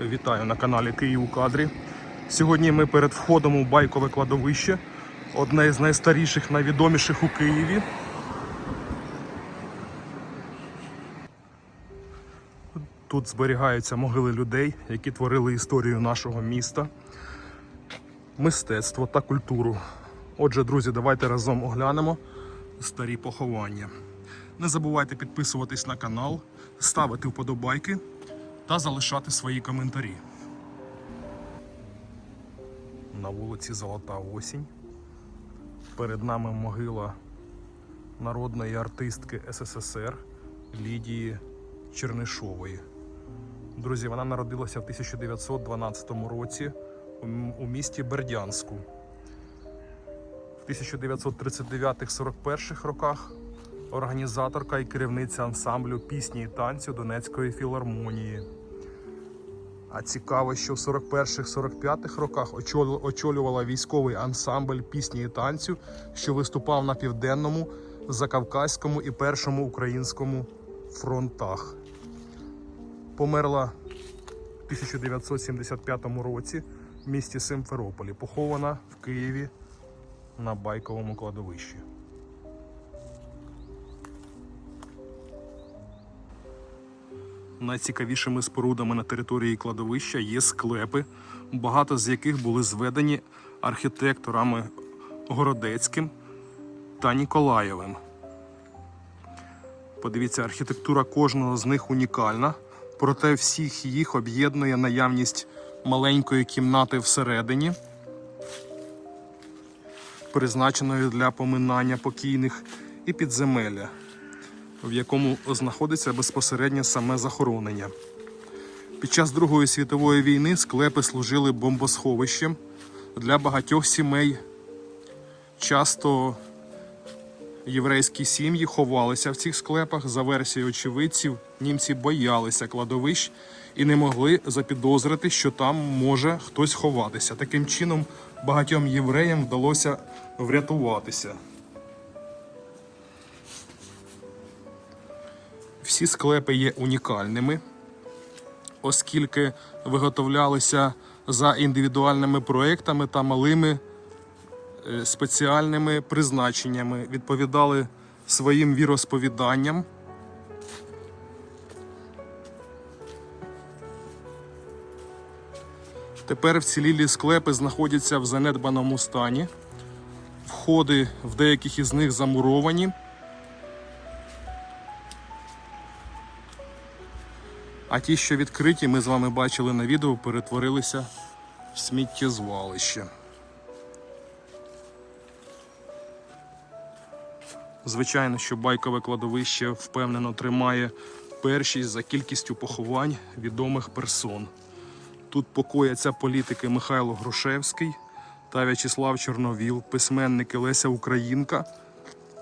Вітаю на каналі Київ у кадрі. Сьогодні ми перед входом у байкове кладовище, одне з найстаріших, найвідоміших у Києві. Тут зберігаються могили людей, які творили історію нашого міста, мистецтво та культуру. Отже, друзі, давайте разом оглянемо старі поховання. Не забувайте підписуватись на канал, ставити вподобайки та залишати свої коментарі. На вулиці Золота осінь. Перед нами могила народної артистки СССР Лідії Чернишової. Друзі, вона народилася в 1912 році у місті Бердянську. В 1939-41 роках організаторка і керівниця ансамблю пісні і танцю Донецької філармонії. А цікаво, що в 41-45 роках очолювала військовий ансамбль пісні і танцю, що виступав на південному, закавказькому і першому українському фронтах. Померла в 1975 році в місті Симферополі, похована в Києві на байковому кладовищі. Найцікавішими спорудами на території кладовища є склепи, багато з яких були зведені архітекторами Городецьким та Ніколаєвим. Подивіться, архітектура кожного з них унікальна, проте всіх їх об'єднує наявність маленької кімнати всередині, призначеної для поминання покійних, і підземелля в якому знаходиться безпосередньо саме захоронення. Під час Другої світової війни склепи служили бомбосховищем для багатьох сімей. Часто єврейські сім'ї ховалися в цих склепах. За версією очевидців, німці боялися кладовищ і не могли запідозрити, що там може хтось ховатися. Таким чином, багатьом євреям вдалося врятуватися. Всі склепи є унікальними, оскільки виготовлялися за індивідуальними проектами та малими е, спеціальними призначеннями, відповідали своїм віросповіданням. Тепер вцілілі склепи знаходяться в занедбаному стані. Входи в деяких із них замуровані. А ті, що відкриті, ми з вами бачили на відео, перетворилися в сміттєзвалище. Звичайно, що байкове кладовище впевнено тримає першість за кількістю поховань відомих персон. Тут покояться політики Михайло Грушевський та В'ячеслав Чорновіл, письменники Леся Українка,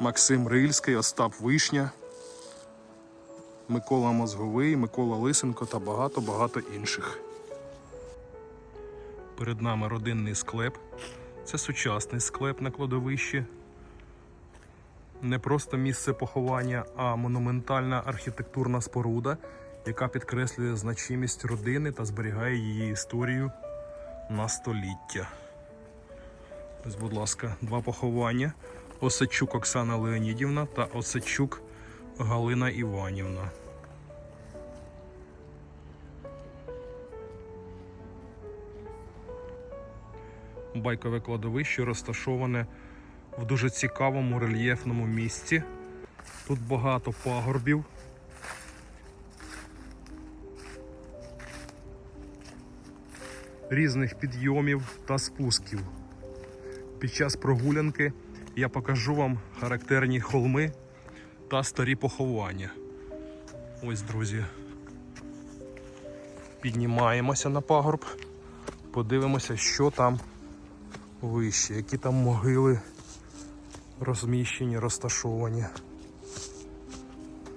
Максим Рильський, Остап Вишня, Микола Мозговий, Микола Лисенко та багато-багато інших. Перед нами родинний склеп. Це сучасний склеп на кладовищі. Не просто місце поховання, а монументальна архітектурна споруда, яка підкреслює значимість родини та зберігає її історію на століття. Ось, будь ласка, два поховання. Осадчук Оксана Леонідівна та Осадчук Галина Іванівна. Байкове кладовище розташоване в дуже цікавому рельєфному місці. Тут багато пагорбів. Різних підйомів та спусків. Під час прогулянки я покажу вам характерні холми та старі поховання. Ось, друзі. Піднімаємося на пагорб, подивимося, що там вище, які там могили розміщені, розташовані.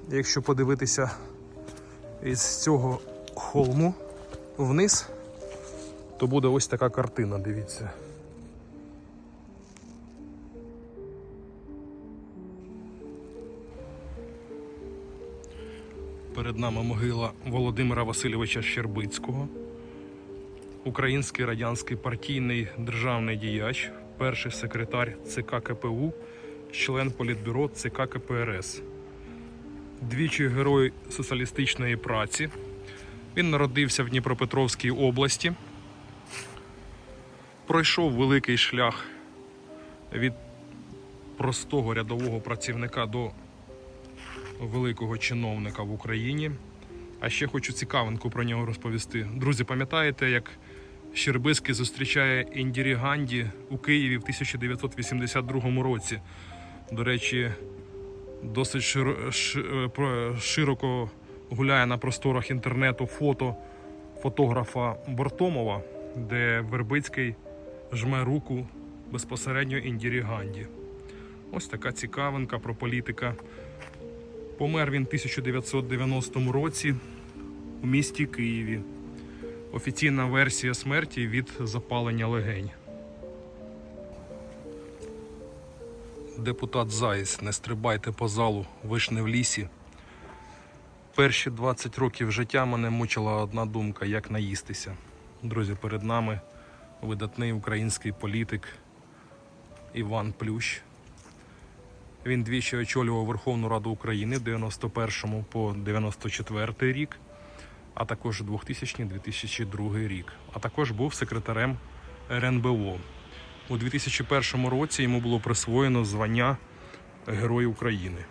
Якщо подивитися із цього холму вниз, то буде ось така картина, дивіться. Перед нами могила Володимира Васильовича Щербицького, український радянський партійний державний діяч, перший секретар ЦК КПУ, член Політбюро ЦК КПРС, двічі герой соціалістичної праці. Він народився в Дніпропетровській області, пройшов великий шлях від простого рядового працівника до великого чиновника в Україні. А ще хочу цікавинку про нього розповісти. Друзі, пам'ятаєте, як Щербиський зустрічає Індірі Ганді у Києві в 1982 році? До речі, досить е, широко гуляє на просторах інтернету фото фотографа Бортомова, де Вербицький жме руку безпосередньо Індірі Ганді. Ось така цікавинка про політика. Помер він в 1990 році у місті Києві. Офіційна версія смерті від запалення легень. Депутат Заєць, не стрибайте по залу, ви ж не в лісі. Перші 20 років життя мене мучила одна думка, як наїстися. Друзі, перед нами видатний український політик Іван Плющ. Він двічі очолював Верховну Раду України в 91 по 94 рік, а також 2000-2002 рік. А також був секретарем РНБО. У 2001 році йому було присвоєно звання Герой України.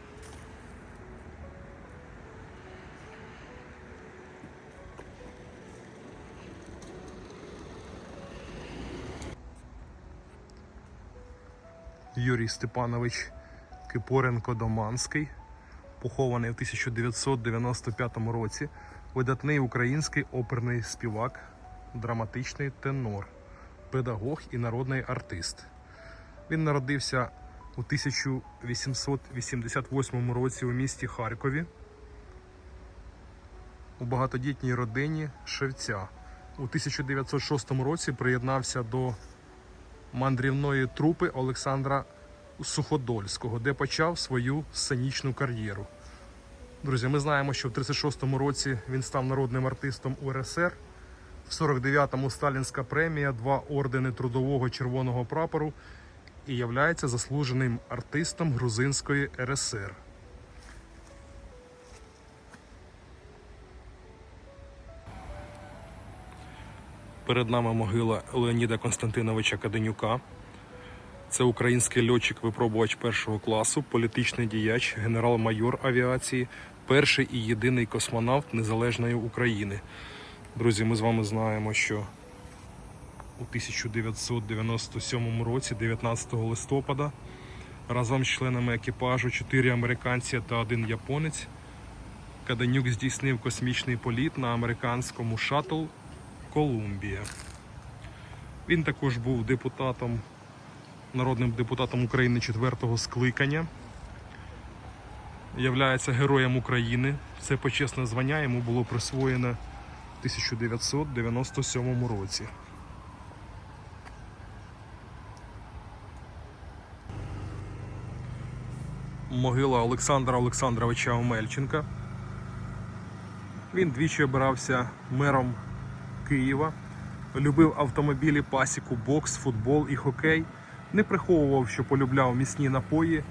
Юрій Степанович Кипоренко Доманський, похований в 1995 році, видатний український оперний співак, драматичний тенор, педагог і народний артист. Він народився у 1888 році у місті Харкові у багатодітній родині Шевця. У 1906 році приєднався до мандрівної трупи Олександра Суходольського, де почав свою сценічну кар'єру. Друзі, ми знаємо, що в 36-му році він став народним артистом УРСР. В 49-му Сталінська премія, два ордени Трудового Червоного прапору і являється заслуженим артистом Грузинської РСР. Перед нами могила Леоніда Константиновича Каденюка. Це український льотчик-випробувач першого класу, політичний діяч, генерал-майор авіації, перший і єдиний космонавт Незалежної України. Друзі, ми з вами знаємо, що у 1997 році, 19 листопада, разом з членами екіпажу, чотири американці та один японець, Каденюк здійснив космічний політ на американському шаттл Колумбія. Він також був депутатом народним депутатом України четвертого скликання. Являється Героєм України. Це почесне звання йому було присвоєно в 1997 році. Могила Олександра Олександровича Омельченка. Він двічі обирався мером Києва. Любив автомобілі, пасіку, бокс, футбол і хокей. Не приховував, що полюбляв міцні напої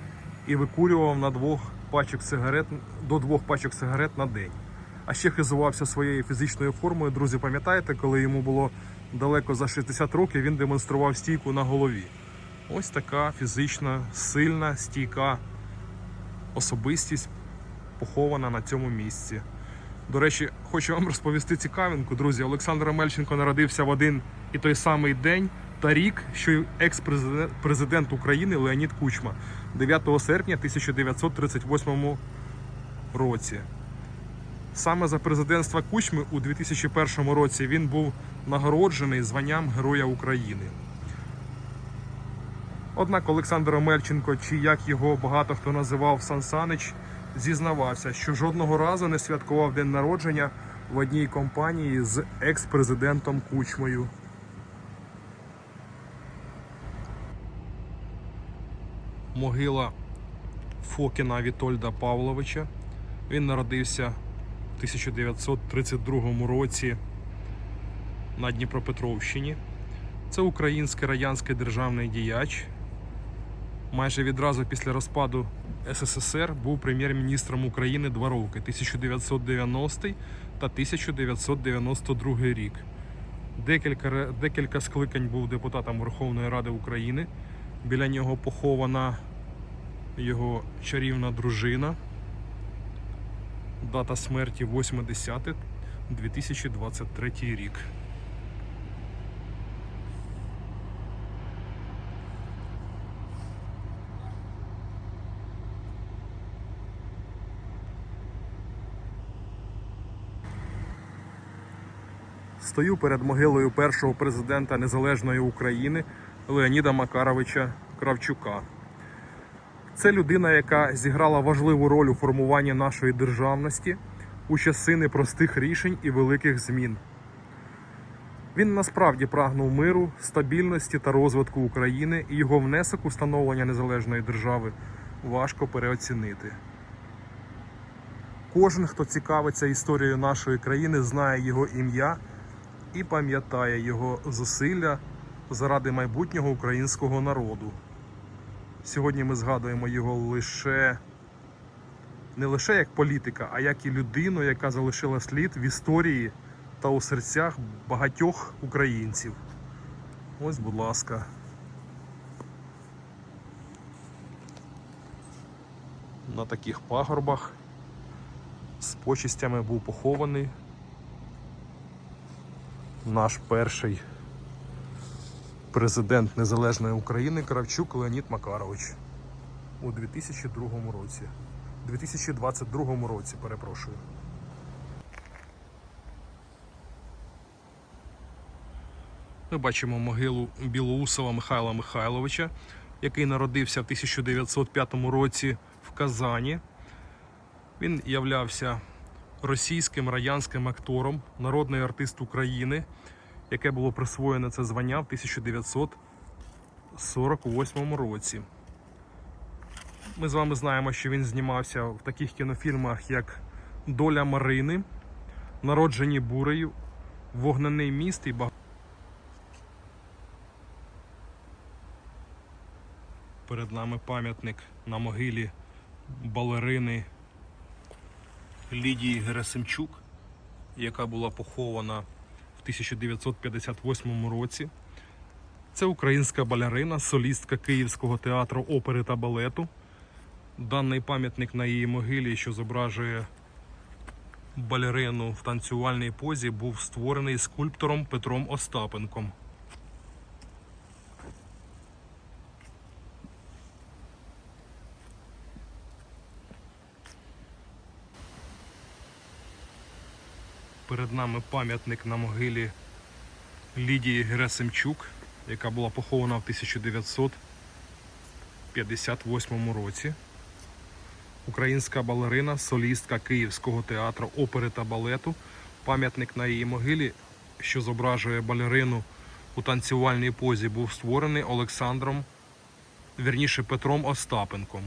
і викурював на двох пачок сигарет до двох пачок сигарет на день. А ще хизувався своєю фізичною формою. Друзі, пам'ятаєте, коли йому було далеко за 60 років, він демонстрував стійку на голові. Ось така фізична, сильна, стійка особистість похована на цьому місці. До речі, хочу вам розповісти цікавинку, друзі. Олександр Амельченко народився в один і той самий день та рік, що екс-президент України Леонід Кучма 9 серпня 1938 році. Саме за президентства Кучми у 2001 році він був нагороджений званням Героя України. Однак Олександр Омельченко, чи як його багато хто називав Сан Санич, зізнавався, що жодного разу не святкував день народження в одній компанії з екс-президентом Кучмою. Могила Фокіна Вітольда Павловича. Він народився в 1932 році на Дніпропетровщині. Це український радянський державний діяч. Майже відразу після розпаду СССР був прем'єр-міністром України два роки 1990 та 1992 рік. Декілька, декілька скликань був депутатом Верховної Ради України. Біля нього похована його чарівна дружина. Дата смерті 8.10.2023 рік. Стою перед могилою першого президента Незалежної України Леоніда Макаровича Кравчука. Це людина, яка зіграла важливу роль у формуванні нашої державності у часи непростих рішень і великих змін. Він насправді прагнув миру, стабільності та розвитку України, і його внесок у становлення незалежної держави важко переоцінити. Кожен, хто цікавиться історією нашої країни, знає його ім'я і пам'ятає його зусилля заради майбутнього українського народу. Сьогодні ми згадуємо його лише не лише як політика, а як і людину, яка залишила слід в історії та у серцях багатьох українців. Ось, будь ласка. На таких пагорбах з почистями був похований наш перший президент Незалежної України Кравчук Леонід Макарович у 2002 році. 2022 році, перепрошую. Ми бачимо могилу Білоусова Михайла Михайловича, який народився в 1905 році в Казані. Він являвся російським радянським актором, народний артист України, яке було присвоєно це звання в 1948 році. Ми з вами знаємо, що він знімався в таких кінофільмах, як Доля Марини, Народжені бурею, Вогнений міст і багато. Перед нами пам'ятник на могилі балерини Лідії Герасимчук, яка була похована в 1958 році. Це українська балерина, солістка Київського театру опери та балету. Даний пам'ятник на її могилі, що зображує балерину в танцювальній позі, був створений скульптором Петром Остапенком. Перед нами пам'ятник на могилі Лідії Герасимчук, яка була похована в 1958 році. Українська балерина, солістка Київського театру опери та балету. Пам'ятник на її могилі, що зображує балерину у танцювальній позі, був створений Олександром, вірніше Петром Остапенком.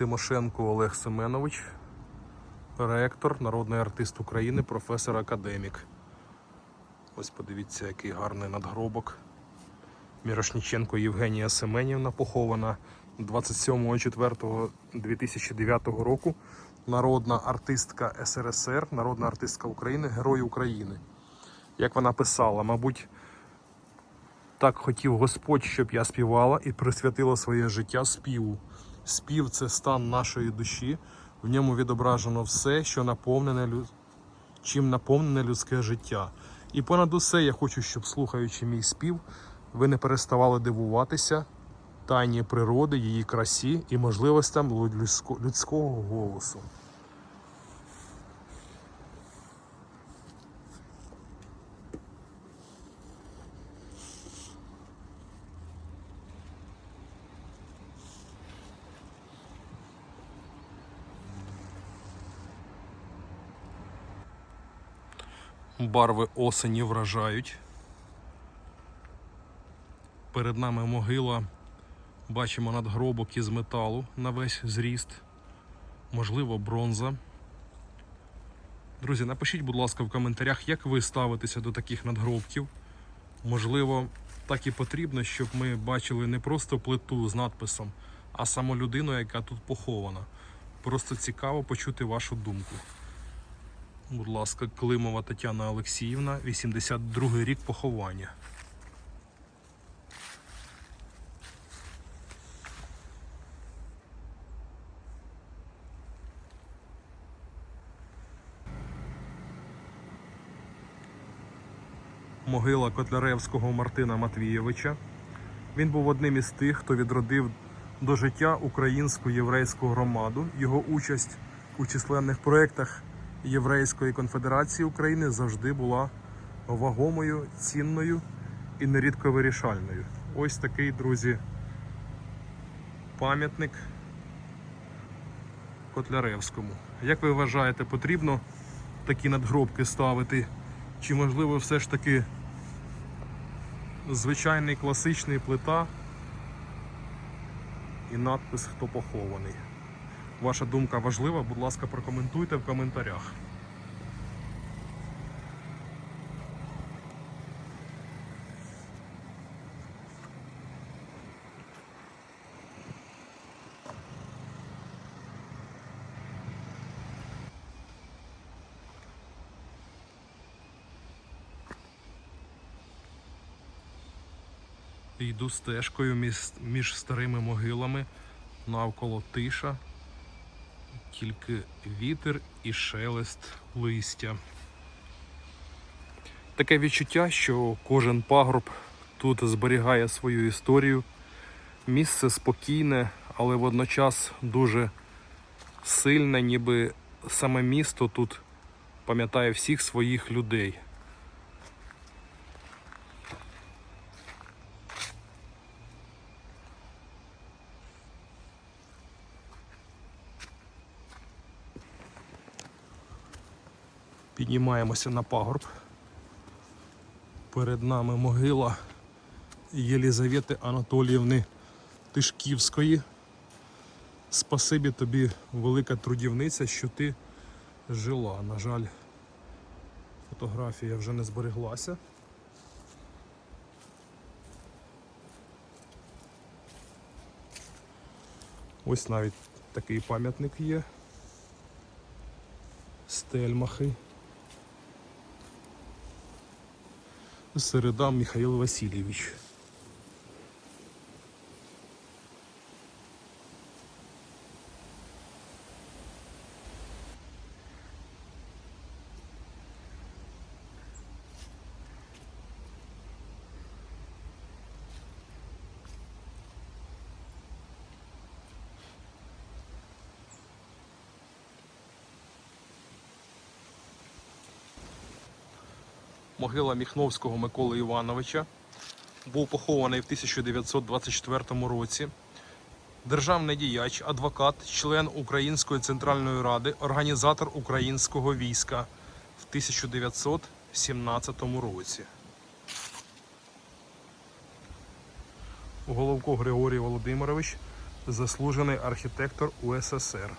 Тимошенко Олег Семенович, ректор, народний артист України, професор академік. Ось подивіться, який гарний надгробок. Мірошніченко Євгенія Семенівна похована 27.04.2009 року. Народна артистка СРСР, народна артистка України, Герой України. Як вона писала, мабуть, так хотів Господь, щоб я співала і присвятила своє життя співу. Спів це стан нашої душі. В ньому відображено все, що наповнене чим наповнене людське життя. І понад усе я хочу, щоб слухаючи мій спів, ви не переставали дивуватися тайні природи, її красі і можливостям людсько- людського голосу. Барви осені вражають. Перед нами могила. Бачимо надгробок із металу на весь зріст. Можливо, бронза. Друзі, напишіть, будь ласка, в коментарях, як ви ставитеся до таких надгробків. Можливо, так і потрібно, щоб ми бачили не просто плиту з надписом, а саму людину, яка тут похована. Просто цікаво почути вашу думку. Будь ласка, Климова Тетяна Олексіївна, 82 рік поховання. Могила Котляревського Мартина Матвійовича. Він був одним із тих, хто відродив до життя українську єврейську громаду. Його участь у численних проєктах Єврейської конфедерації України завжди була вагомою, цінною і нерідко вирішальною. Ось такий, друзі, пам'ятник Котляревському. Як ви вважаєте, потрібно такі надгробки ставити? Чи можливо все ж таки звичайний класичний плита і надпис Хто похований? Ваша думка важлива, будь ласка, прокоментуйте в коментарях. Йду стежкою між, між старими могилами. Навколо тиша, тільки вітер і шелест листя. Таке відчуття, що кожен пагорб тут зберігає свою історію. Місце спокійне, але водночас дуже сильне, ніби саме місто тут пам'ятає всіх своїх людей. Піднімаємося на пагорб. Перед нами могила Єлізавети Анатоліївни Тишківської. Спасибі тобі, велика трудівниця, що ти жила. На жаль, фотографія вже не збереглася. Ось навіть такий пам'ятник є. Стельмахи. Середа Михаил Васильевич. Могила Міхновського Миколи Івановича. Був похований в 1924 році. Державний діяч, адвокат, член Української центральної ради, організатор українського війська в 1917 році. Головко Григорій Володимирович, заслужений архітектор УССР.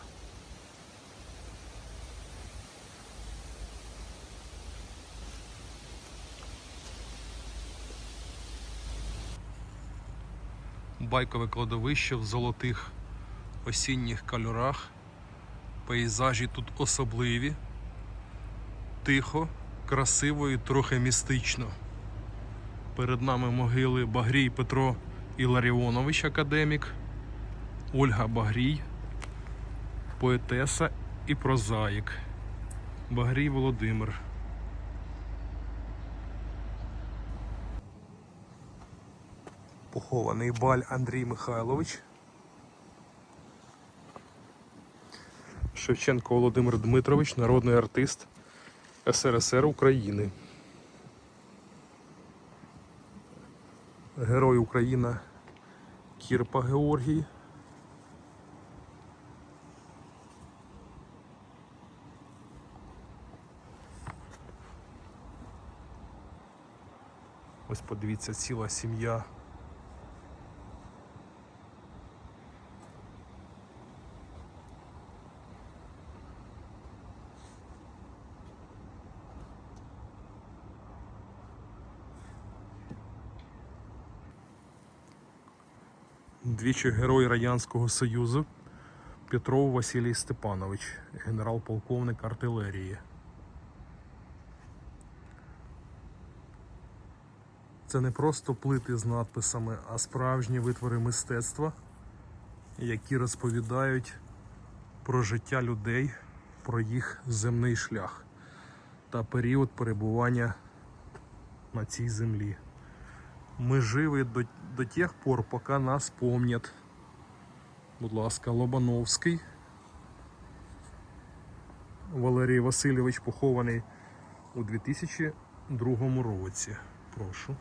Байкове кладовище в золотих осінніх кольорах. Пейзажі тут особливі, тихо, красиво і трохи містично. Перед нами могили Багрій Петро Іларіонович, академік, Ольга Багрій, поетеса і прозаїк. Багрій Володимир. Похований баль Андрій Михайлович. Шевченко Володимир Дмитрович, народний артист СРСР України. Герой Україна Кірпа Георгій. Ось подивіться, ціла сім'я. Двічі герой Радянського Союзу Петров Василій Степанович, генерал-полковник артилерії. Це не просто плити з надписами, а справжні витвори мистецтва, які розповідають про життя людей, про їх земний шлях та період перебування на цій землі. Ми живі до, до тих пор, поки нас помнять. Будь ласка, Лобановський. Валерій Васильович похований у 2002 році. Прошу.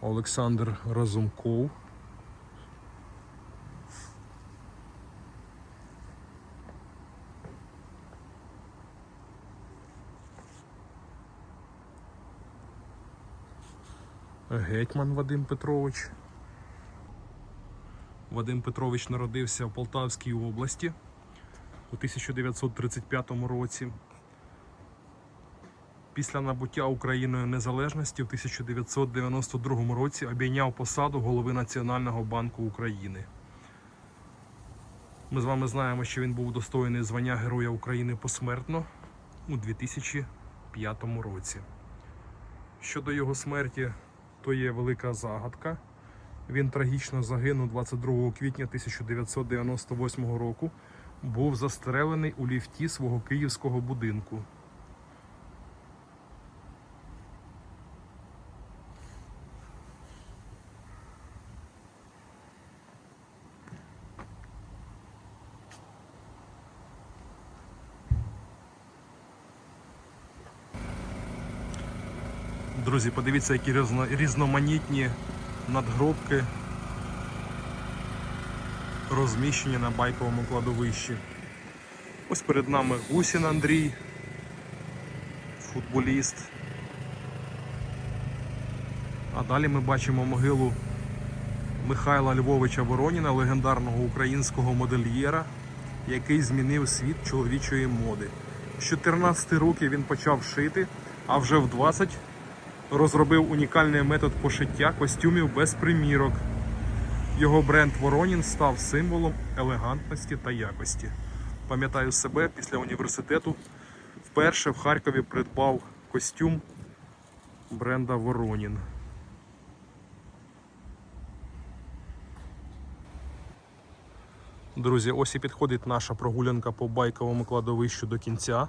Олександр Разумков. Гетьман Вадим Петрович. Вадим Петрович народився в Полтавській області у 1935 році. Після набуття Україною незалежності в 1992 році обійняв посаду голови Національного банку України. Ми з вами знаємо, що він був удостоєний звання Героя України посмертно у 2005 році. Щодо його смерті, то є велика загадка. Він трагічно загинув 22 квітня 1998 року. Був застрелений у ліфті свого київського будинку. Друзі, подивіться, які різно- різноманітні надгробки розміщені на байковому кладовищі. Ось перед нами Гусін Андрій, футболіст. А далі ми бачимо могилу Михайла Львовича Вороніна, легендарного українського модельєра, який змінив світ чоловічої моди. З 14 років він почав шити, а вже в 20 розробив унікальний метод пошиття костюмів без примірок. Його бренд Воронін став символом елегантності та якості. Пам'ятаю себе після університету вперше в Харкові придбав костюм бренда Воронін. Друзі, ось і підходить наша прогулянка по байковому кладовищу до кінця.